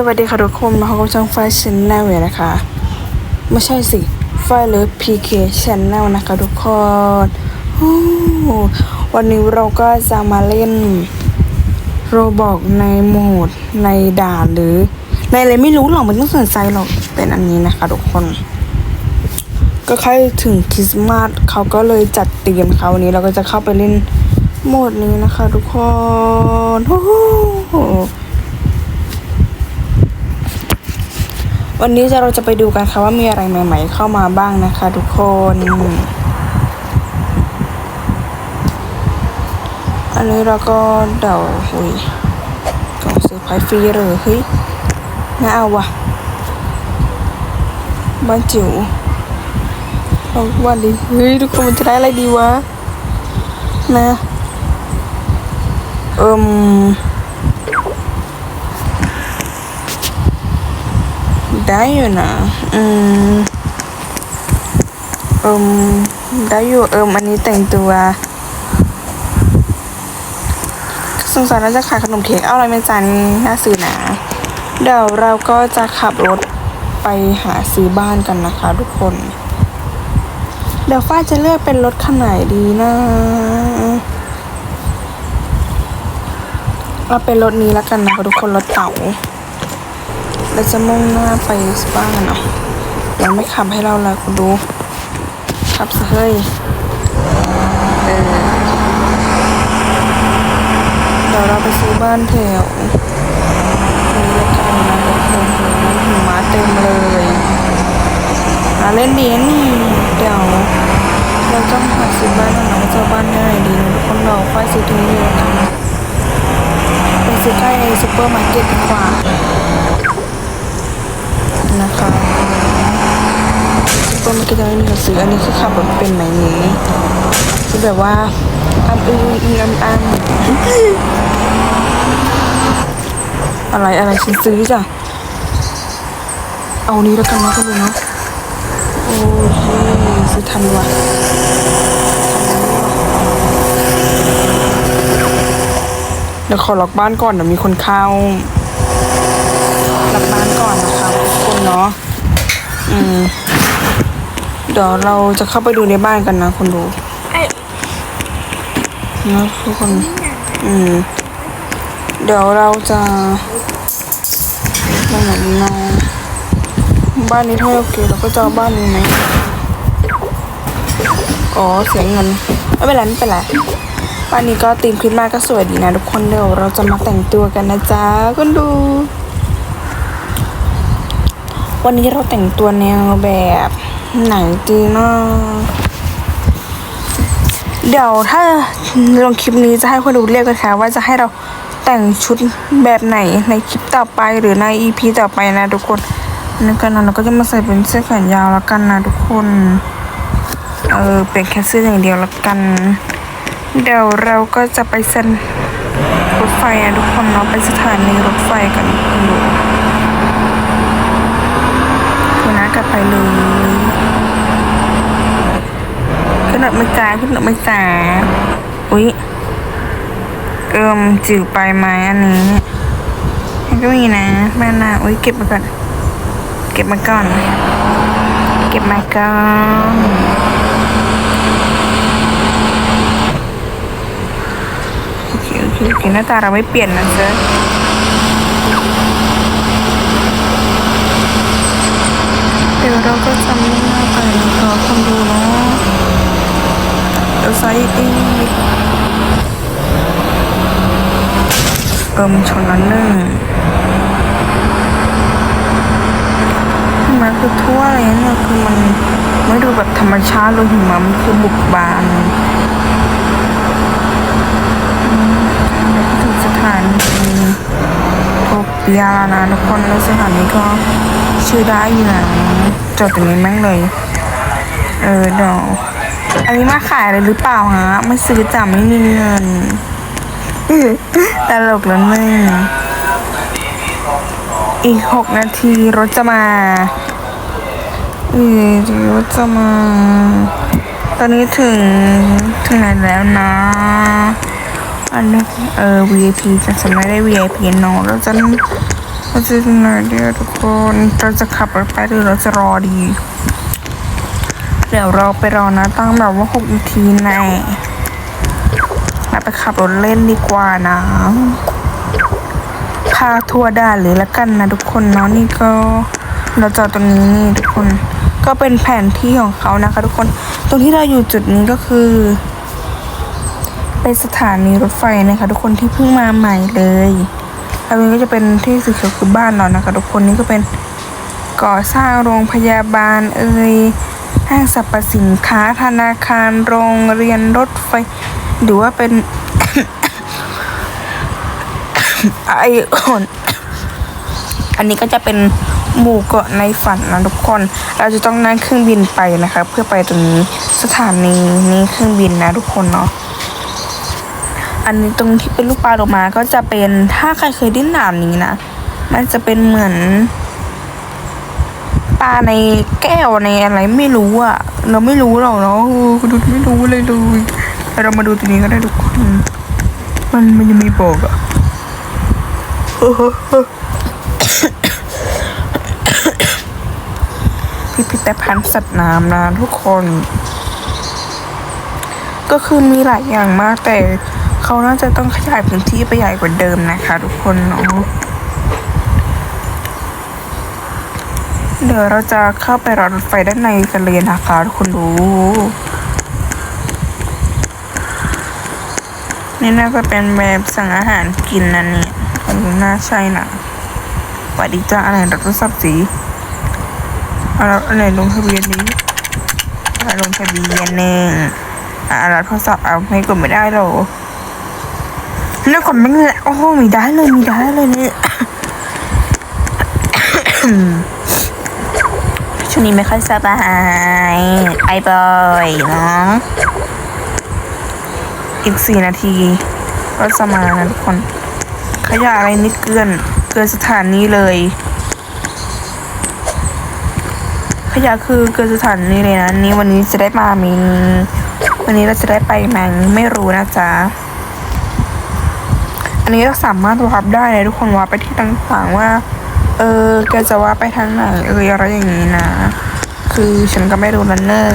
สวัสดีค่ะทุกคนมาพบกับช่องไฟชันแนลเลยนะคะ ไม่ใช่สิ ไฟหรือ PK Channel นะคะทุกคนวันนี้เราก็จะมาเล่นโรบอกในโหมดในด่านหรือ ในอะไรไม่รู้หรอกไม่ต้องสนใจหรอกเป็นอันนี้นะคะทุกคน ก็ใกล้ถึงคริสต์มาสเขาก็เลยจัดเตรียมค่ะวันนี้เราก็จะเข้าไปเล่นโหมดนี้นะคะทุกคนโอ้โห วันนี้จะเราจะไปดูกันค่ะว่ามีอะไรใหม่ ๆ เข้ามาบ้างนะคะ ทุกคน อันนี้เราก็เดาหุยกล่องเซอร์ไพรส์ฟรีเลยเฮ้ยน่าเอาว่ะบ้านจิ๋วเอาวันดีเฮ้ยทุกคนมันจะได้อะไรดีวะนะเอิม ได้อยู่นะ อืมเอิมได้อยู่เอิมอันนี้แต่งตัวสงสัยน่าจะขายขนมเค้กเอาอะไรไม่จานน่าซื้อนะเดี๋ยวเราก็จะขับรถไปหาซื้อบ้านกันนะคะทุกคน เดี๋ยวฟ้าจะเลือกเป็นรถคันไหนดีนะเอาเป็นรถนี้แล้วกันนะคะทุกคนรถเต๋า เราจะมุ่งหน้าไปบ้านเนาะยังไม่ขับให้เราเลยคุณดู ขับสิเฮ้ยเออเดี๋ยวเราไปซื้อบ้านแถวนี้แล้วกันนะทุกคนหิมะเต็มเลยมาเล่นดีนนี่เดี๋ยวเราต้องหาซื้อบ้านกันเนาะว่าจะบ้านไหนดีคนเราค่อยซื้อตรงนี้แล้วกันไปซื้อใกล้ซูเปอร์มาร์เก็ตดีกว่า นะคะก็ไม่คิดว่ามีหนังสืออันนี้คือขับรถเป็นไหมนี้คือแบบว่าอันอืออีอันอันอะไรอะไรฉันซื้อจ้ะเอานี้แล้วกันนะคุณลุงเนาะโอ้ยซื้อทันว่ะเดี๋ยวขอล็อกบ้านก่อนเดี๋ยวมีคนเข้ากลับบ้านก่อนนะคะ คนเนาะอืมเดี๋ยวเราจะเข้าไปดูในบ้านกันนะคุณดูนะทุกคน อืม เดี๋ยวเราจะบ้านไหนดีนะบ้านนี้ถ้าโอเคเราก็จะเอาบ้านนี้ไหมอ๋อเสียเงินไม่เป็นไรไม่เป็นไรบ้านนี้ก็ตีมคริสต์มาสก็สวยดีนะทุกคนเดี๋ยวเราจะมาแต่งตัวกันนะจ๊ะคุณดู วันนี้เราแต่งตัวแนวแบบไหนดีนะเดี๋ยวถ้าลงคลิปนี้จะให้คนดูเรียกกันค่ะ ว่าจะให้เราแต่งชุดแบบไหนในคลิปต่อไปหรือใน EP ต่อไปนะทุกคนนั่นกันนะเราก็จะมาใส่เป็นเสื้อแขนยาวแล้วกันนะทุกคนเออเป็นแค่เสื้ออย่างเดียวแล้วกัน เดี๋ยวเราก็จะไปเซ็นรถไฟอะทุกคนเนาะไปสถานีรถไฟกันดู คุณน้ากลับไปเลยขึ้นหนอยไม่จ่าขึ้นหนอยไม่จ่าอุ๊ยเอิมจิ๋วไปไหมอันนี้มันก็มีนะแม่นาอุ๊ยเก็บมาก่อนเก็บมาก่อนเก็บมาก่อนโอเคโอเคโอเคหน้าตาเราไม่เปลี่ยนนะเจ๊ ดี๋ยวเราก็จะมุ่งหน้าไปนะคะคนดูเนาะเดี๋ยวไซด์อีกเอิมชนละหนึ่งหิมะคือทั่วเลยเนี่ยคือมันไม่ดูแบบธรรมชาติเลยหิมะมันคือบุกบานอืมเดี๋ยวก็ถึงสถานีโทเปียวนะทุกคนแล้วสถานีก็ ชื่อได้อยู่นะจดตรงนี้แม่งเลย เออเดี๋ยวอันนี้มาขายเลยหรือเปล่าฮะ ไม่ซื้อจ้ะไม่มีเงินตลกแล้วแมึงอีกหกนาทีรถจะมาเออรถจะมา ตอนนี้ถึงถึงไหนแล้วนะ อันนี้เออ VIP จะฉันไมได้ VIP เนอะเราจะ เราจะไหนเดียวทุกคนเราจะขับรถไปหรือเราจะรอดี เดี๋ยวเราไปรอนะตั้งแบบว่าหกนาทีแน่เราไปขับรถเล่นดีกว่านะพาทัวร์ด่านหรือละกันนะทุกคนเนาะนี่ก็เราจอดตรงนี้นี่ทุกคนก็เป็นแผนที่ของเขานะคะ ทุกคน ตรงที่เราอยู่จุดนี้ก็คือ เป็นสถานีรถไฟนะคะ ทุกคนที่เพิ่งมาใหม่เลย แล้วนี้ก็จะเป็นที่สีเขียวคือบ้านเรานะคะทุกคนนี่ก็เป็นก่อสร้างโรงพยาบาลเอ่ยห้างสรรพสินค้าธนาคารโรงเรียนรถไฟ หรือว่าเป็นไอคอนอันนี้ก็จะเป็นหมู่เกาะในฝันนะทุกคน เราจะต้องนั่งเครื่องบินไปนะคะ เพื่อไปตรงนี้สถานีนี้เครื่องบินนะทุกคนเนาะ อันนี้ตรงที่เป็นลูกปลาโลมาก็จะเป็นถ้าใครเคยได้นหนามนี้นะ มันจะเป็นเหมือน ปลาในแก้วในอะไรไม่รู้อะเราไม่รู้หรอกเนาะเออดูไม่รู้เลยเลยเรามาดูตรงนี้ก็ได้ทุกคนมันมันยังไม่บอกอะพิพิธภัณฑ์สัตว์น้ำนะทุกคน ก็คือมีหลายอย่างมากแต่ เขาน่าจะต้องขยายพื้นที่ไปใหญ่กว่าเดิมนะคะ ทุกคนเนาะเดี๋ยวเราจะเข้าไปรอรถไฟด้านในกันเลยนะคะ ทุกคนดูนี่น่าจะเป็นแบบสั่งอาหารกินนั่นนี่อันนี้น่าใช่นะสวัสดีจ้าอะไรรับโทรศัพท์สีอะไรลงทะเบียนนี้อะไรลงทะเบียนหนึ่งอ่ารับโทรศัพท์เอาไม่กดไม่ได้หรอ นี่กดไม่ได้โอ้โหมีได้เลยมีได้เลยเนี่ยช่วงนี้ไม่ค่อยสบายไอบอยนะอีกสี่นาที ก็จะมานะทุกคน ขยะอะไรนี่เกิน เกินสถานีเลย ขยะคือเกินสถานีเลยนะ นี่วันนี้จะได้มามีวันนี้เราจะได้ไปไหมไม่รู้นะจ๊ะ อันนี้เราสามารถวับได้เลยทุกคนวับไปที่ต่างๆว่า เออแกจะว่าไปทางไหนเอออะไรอย่างนี้นะ คือฉันก็ไม่รู้นั่นเนิ่ง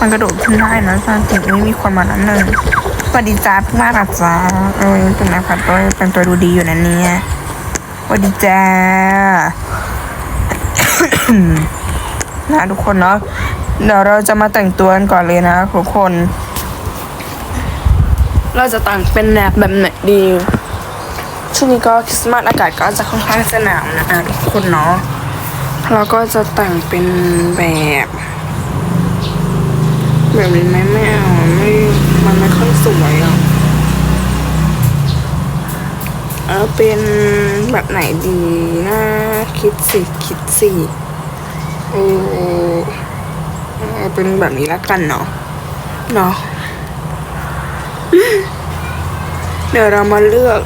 มันกระโดดขึ้นได้นะจริงไม่มีคนมานั้นเลยสวัสดีจ้าเพิ่งมาหลับจ้าเออเป็นนะคะตัวเป็นตัวดูดีอยู่นะเนี่ยสวัสดีจ้านะทุกคนเนาะเดี๋ยวเราจะมาแต่งตัวกันก่อนเลยนะทุกคน เราจะแต่งเป็นแนบแบบไหนดี ช่วงนี้ก็คริสต์มาสอากาศก็จะค่อนข้างจะหนาวนะอะทุกคนเนาะเราก็จะแต่งเป็นแบบ แบบนี้ไหมไม่เอาไม่มันไม่ค่อยสวยอะเออเป็นแบบไหนดีนะคิดสิคิดสิเออเอาเป็นแบบนี้ละกันเนาะเนาะ เดี๋ยวเรามาเลือก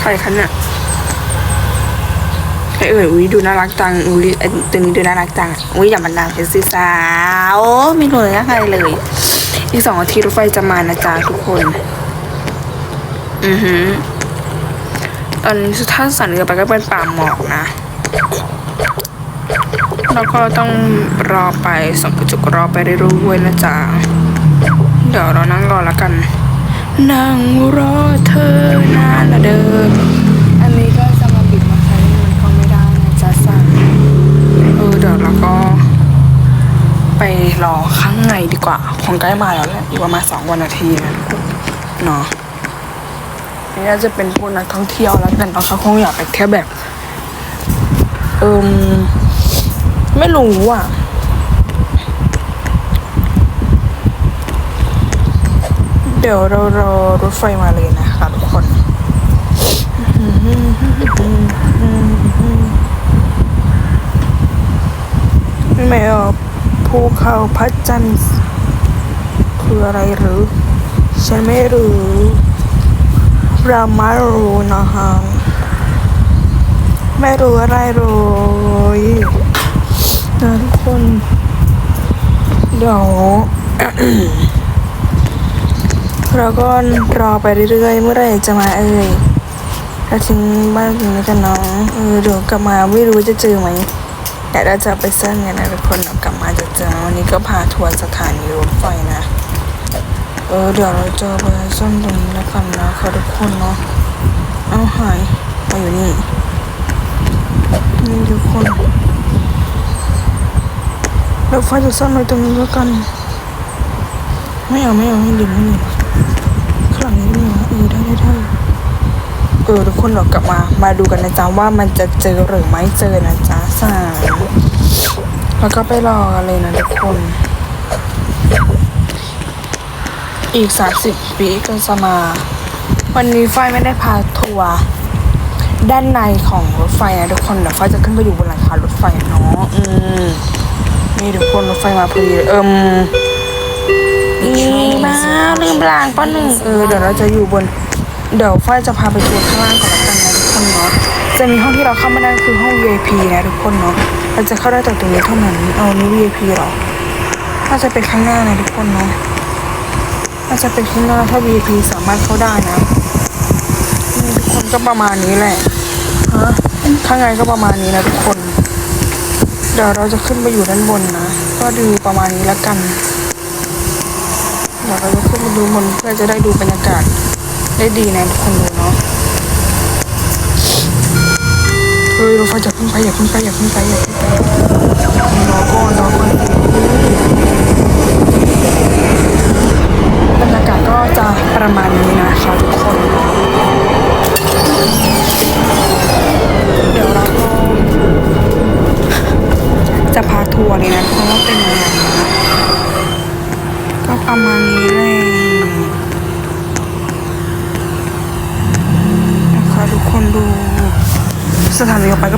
ใครคะเนี่ยใครเอ่ยอุ้ยดูน่ารักจังอุ้ยตัวนี้ดูน่ารักจังอุ้ยอย่ามันดังเป็นสิสาวไม่รู้เลยนะใครเลย อีกสองอาทิตย์รถไฟจะมานะจ๊ะทุกคน อือหือตอนนี้ถ้าสั่นเรือไปก็เป็นป่าหมอกนะแล้วก็ต้องรอไปส่งกระจุกรอไปเรื่อยๆนะจ๊ะ ดี๋ยวเรานั่งรอแล้วกัน นั่งรอเธอนานละเดิมอันนี้ก็จะมาบิดมาใช้มันก็ไม่ได้นะจ๊ะสั่งเออเดี๋ยวเราก็ ไปรอข้างในดีกว่าคงใกล้มาแล้วแหละอีกประมาณสองวันนาทีนะเนาะนี่น่าจะเป็นพวกนักท่องเที่ยวแล้วแต่เขาคงอยากไปเที่ยวแบบ เอิมไม่รู้อะ ดี๋ยวเรารอรถไฟมาเลยนะคะทุกคนไม่ออกภูเขาพระจันทร์คืออะไรหรือ ฉันไม่รู้เราไม่รู้นะฮะไม่รู้อะไรเลยนะทุกคน เดี๋ยว เราก็รอไปเรื่อยๆ เมื่อไหร่จะมาเอ่ยเราทิ้งบ้านตรงนี้กันน้องเออเดี๋ยวกลับมาไม่รู้จะเจอไหมแต่เราจะไปสร้างกันนะทุกคนเดี๋ยวกลับมาจะเจอวันนี้ก็พาทัวร์สถานีรถไฟนะ เออเดี๋ยวเราจะไปซ่อมตรงนี้แล้วกันนะคะทุกคนเนาะเอาหายมาอยู่นี่นี่ทุกคนรถไฟจะซ่อมไว้ตรงนี้แล้วกัน ไม่เอาไม่เอาไม่ลืมไม่ลืม ข้างหลังนี้มีเออได้ได้ได้เออทุกคนเรากลับมา มาดูกันนะจ๊ะว่ามันจะเจอหรือไม่เจอนะจ๊ะสามแล้วก็ไปรอกันเลยนะทุกคน อีกสามสิบปีก็จะมา วันนี้ไฟไม่ได้พาทัวร์ด้านในของรถไฟนะทุกคนเดี๋ยวไฟจะขึ้นไปอยู่บนหลังคารถไฟเนาะอืมนี่ทุกคนรถไฟมาพอดีเลยเอิม อีบ้าลืมล้างป้าหนึ่งเออเดี๋ยวเราจะอยู่บน เดี๋ยวฝ้ายจะพาไปทัวร์ข้างล่างก่อนละกันนะทุกคนเนาะจะมีห้องที่เราเข้าไม่ได้คือห้อง VIP นะทุกคนเนาะเราจะเข้าได้แต่ตรงนี้เท่านั้นเอานี่ VIP หรอน่าจะเป็นข้างหน้านะทุกคนเนาะน่าจะเป็นข้างหน้าถ้า VIP สามารถเข้าได้นะนี่ทุกคนก็ประมาณนี้แหละฮะข้างในก็ประมาณนี้นะทุกคน เดี๋ยวเราจะขึ้นไปอยู่ด้านบนนะ ก็ดูประมาณนี้ละกัน เดี๋ยวเราจะขึ้นไปดูบนเพื่อจะได้ดูบรรยากาศได้ดีนะทุกคนดูเนาะเฮ้ยรถไฟจะขึ้นไปอย่าขึ้นไปอย่าขึ้นไปอย่าขึ้นไปรอก่อนรอก่อนบรรยากาศก็จะประมาณนี้นะ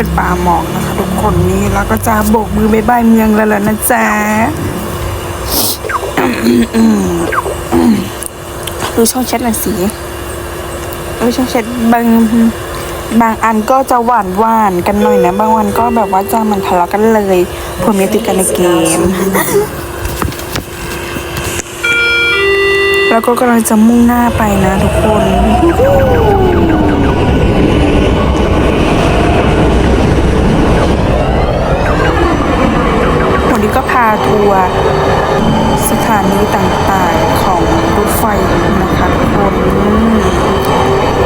เป็นป่าหมอกนะคะทุกคนนี่แล้วก็จะโบกมือบายบายเมืองแล้วล่ะนะจ๊ะดูช่องแชทหน่อยสิดูช่องแชทบางบางอันก็จะหวานหวานกันหน่อยนะ บางวันก็แบบว่าจะเหมันทะเลาะกันเลยผมมีติดกันในเกม แล้วก็กำลังจะมุ่งหน้าไปนะทุกคน วันนี้ ก็พาทัวร์สถานีต่างๆของรถไฟนะคะทุกคน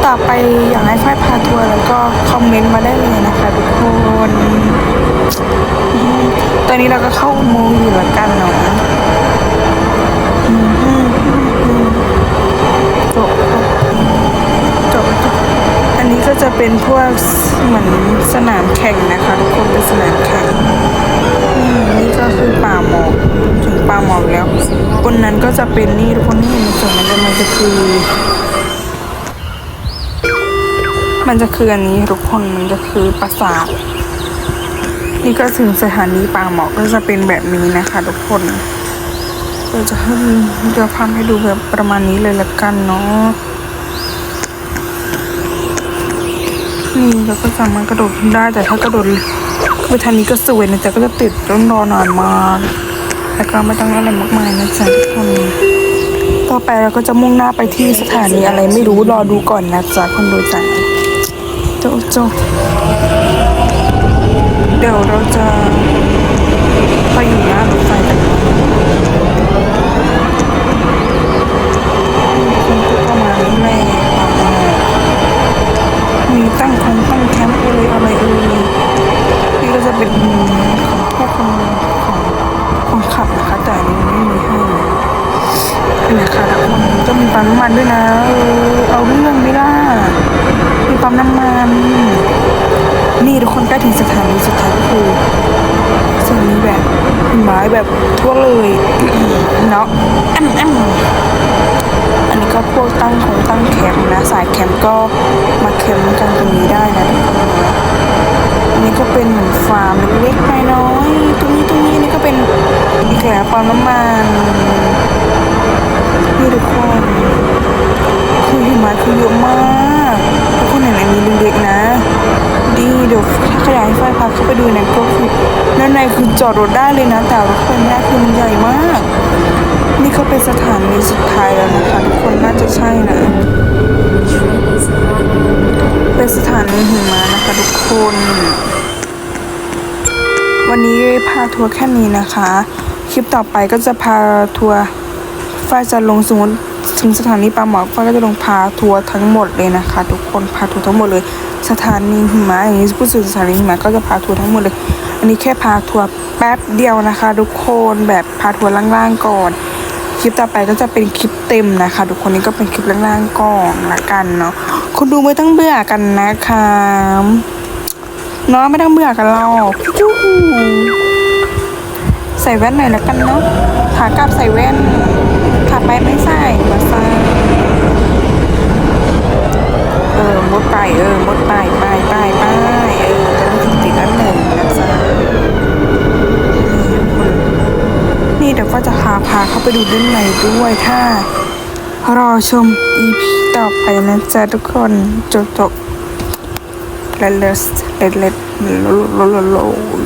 ต่อไปอยากให้ฝ้ายพาทัวร์แล้วก็คอมเมนต์มาได้เลยนะคะทุกคนตอนนี้เราก็เข้าอุโมงค์อยู่แล้วกันเนาะจบจบจบอันนี้ก็จะเป็นพวกเหมือนสนามแข่งนะคะทุกคนเป็นสนามแข่ง นี่ก็คือป่าหมอกถึงป่าหมอกแล้วบนนั้นก็จะเป็นนี่ทุกคนที่เห็นส่วนมันจะมันจะคือ มันจะคืออันนี้ทุกคนมันจะคือปราสาทนี่ก็ถึงสถานีป่าหมอกก็จะเป็นแบบนี้นะคะทุกคนเราจะให้จะทำให้ดูแบบประมาณนี้เลยละกันเนาะนี่เราก็สามารถกระโดดได้แต่ถ้ากระโดด คือทางนี้ก็สวยนะจ๊ะก็จะติดต้องรอนานมากแล้วก็ไม่ต้องอะไรมากมายนะจ๊ะทุกคนต่อไปเราก็จะมุ่งหน้าไปที่สถานีอะไรไม่รู้รอดูก่อนนะจ๊ะคนดูจ้ะโจโจเดี๋ยวเราจะไปอยู่หน้ารถไฟกัน น้ำมันด้วยนะเออเอาเรื่องไม่ล่ะมีปั๊มน้ำมันนี่ทุกคนใกล้ถึงสถานีสุดท้ายก็คือสิ่งนี้แบบไม้แบบทั่วเลยเนาะอมแอมอันนี้ก็พวกตั้งของตั้งแคมป์นะ สายแคมป์ก็มาแคมป์กันตรงนี้ได้นะทุกคนนะอันนี้ก็เป็นเหมือนฟาร์มเล็กๆน้อยๆตรงนี้ตรงนี้อันนี้ก็เป็นอีกแล้วปั๊มน้ำมัน นี่ทุกคนคือหิมะคือเยอะมากทุกคนเห็นอันนี้เล็กๆนะ ดีเดี๋ยวถ้าขยายไฟพาเข้าไปดูเนี่ยก็คือด้านในคือจอดรถได้เลยนะ แต่รถไฟไม่คือมันใหญ่มาก นี่ก็เป็นสถานีสุดท้ายแล้วนะคะทุกคนน่าจะใช่นะ เป็นสถานีหิมะนะคะทุกคนวันนี้พาทัวร์แค่นี้นะคะ คลิปต่อไปก็จะพาทัวร์ ฝ้ายจะลงสมมติถึงสถานีปลาหมอฝ้ายก็จะลงพาทัวร์ทั้งหมดเลยนะคะ ทุกคนพาทัวร์ทั้งหมดเลย สถานีหิมะอย่างนี้ผู้สื่อสถานีหิมะก็จะพาทัวร์ทั้งหมดเลย อันนี้แค่พาทัวร์แป๊บเดียวนะคะ ทุกคนแบบพาทัวร์ล่างๆก่อนคลิปต่อไปก็จะเป็นคลิปเต็มนะคะ ทุกคนนี้ก็เป็นคลิปล่างๆก่อนละกันเนาะคุณดูไม่ต้องเบื่อกันนะคะเนาะไม่ต้องเบื่อกันเราจู้ใส่แว่นหน่อยละกันเนาะขากลับใส่แว่น ไปไม่ใส่มาใส่เออมดไปเออมดไปไปไปไปเออจะไม่ถึงติดแล้วหนึ่งนะจ๊ะนี่เดี๋ยวก็จะพาพาเข้าไปดูด้านในด้วยถ้ารอชม EP ต่อไปนะจ๊ะทุกคนจบจบเล็ดเลสเลเลสโลโลโลโล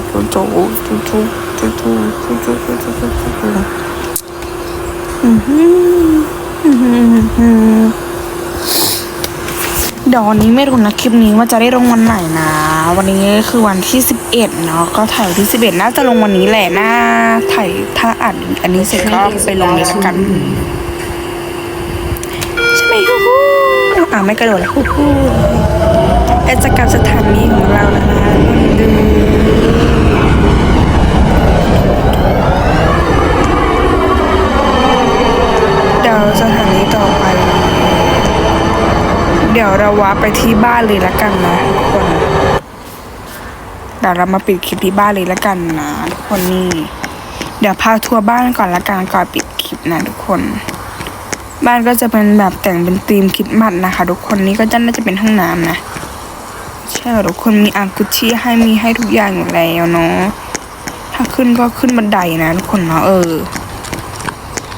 โจโจโจโจโจโจโจโจโจ เดี๋ยววันนี้ไม่รู้นะคลิปนี้ว่าจะได้ลงวันไหนนะ วันนี้คือวันที่สิบเอ็ดเนาะก็ถ่ายวันที่สิบเอ็ดน่าจะลงวันนี้แหละน่าถ่ายถ้าอัดอันนี้เสร็จก็ไปลงเลยละกันใช่ไหมฮู้ฮู้อ่าไม่กระโดดแล้วฮู้ฮู้และจะกลับสถานีของเราแล้วนะดูเดี๋ยว สถานีต่อไป เดี๋ยวเราวาไปที่บ้านเลยละกันนะทุกคนเดี๋ยวเรามาปิดคลิปที่บ้านเลยละกันนะทุกคนนี่เดี๋ยวพาทัวร์บ้านก่อนละกันก่อนปิดคลิปนะทุกคน บ้านก็จะเป็นแบบแต่งเป็นธีมคิดมัดนะคะ ทุกคนนี่ก็จะน่าจะเป็นห้องน้ำนะใช่ทุกคนมีอ่างกุชชี่ให้มีให้ทุกอย่างอยู่แล้วเนาะถ้าขึ้นก็ขึ้นบันไดนะทุกคนเนาะเออ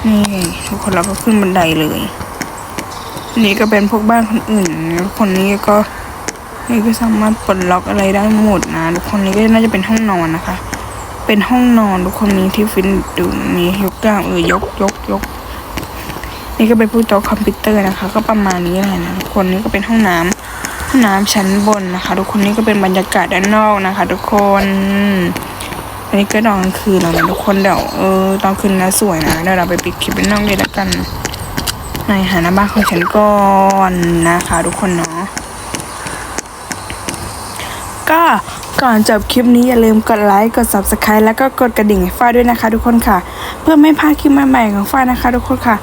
นี่ทุกคนเราก็ขึ้นบันไดเลย นี่ก็เป็นพวกบ้านคนอื่นทุกคนนี้ก็นี่ก็สามารถปลดล็อกอะไรได้หมดนะทุกคนนี้ก็น่าจะเป็นห้องนอนนะคะ เป็นห้องนอนทุกคนมีที่ฟินดูมียกกล้ามเออยกยกยก นี่ก็เป็นพวกโต๊ะคอมพิวเตอร์นะคะ ก็ประมาณนี้แหละนะทุกคนนี่ก็เป็นห้องน้ำห้องน้ำชั้นบนนะคะ ทุกคนนี่ก็เป็นบรรยากาศด้านนอกนะคะ ทุกคน อันนี้ก็ตอนกลางคืนแล้วนะทุกคนเดี๋ยวเออตอนคืนนะสวยนะเดี๋ยวเราไปปิดคลิปเป็นน้อกเลยแล้วกันในหาหน้าบ้านของฉันก่อนนะคะ ทุกคนเนาะก็ก่อนจบคลิปนี้อย่าลืมกดไลค์กด subscribe แล้วก็กดกระดิ่งให้ฝ้าด้วยนะคะ ทุกคนค่ะ เพื่อไม่พลาดคลิปใหม่ๆของฝ้านะคะ ทุกคนค่ะ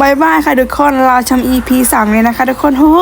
บายบายค่ะทุกคนรอชม EP สามเลยนะคะ ทุกคนฮู้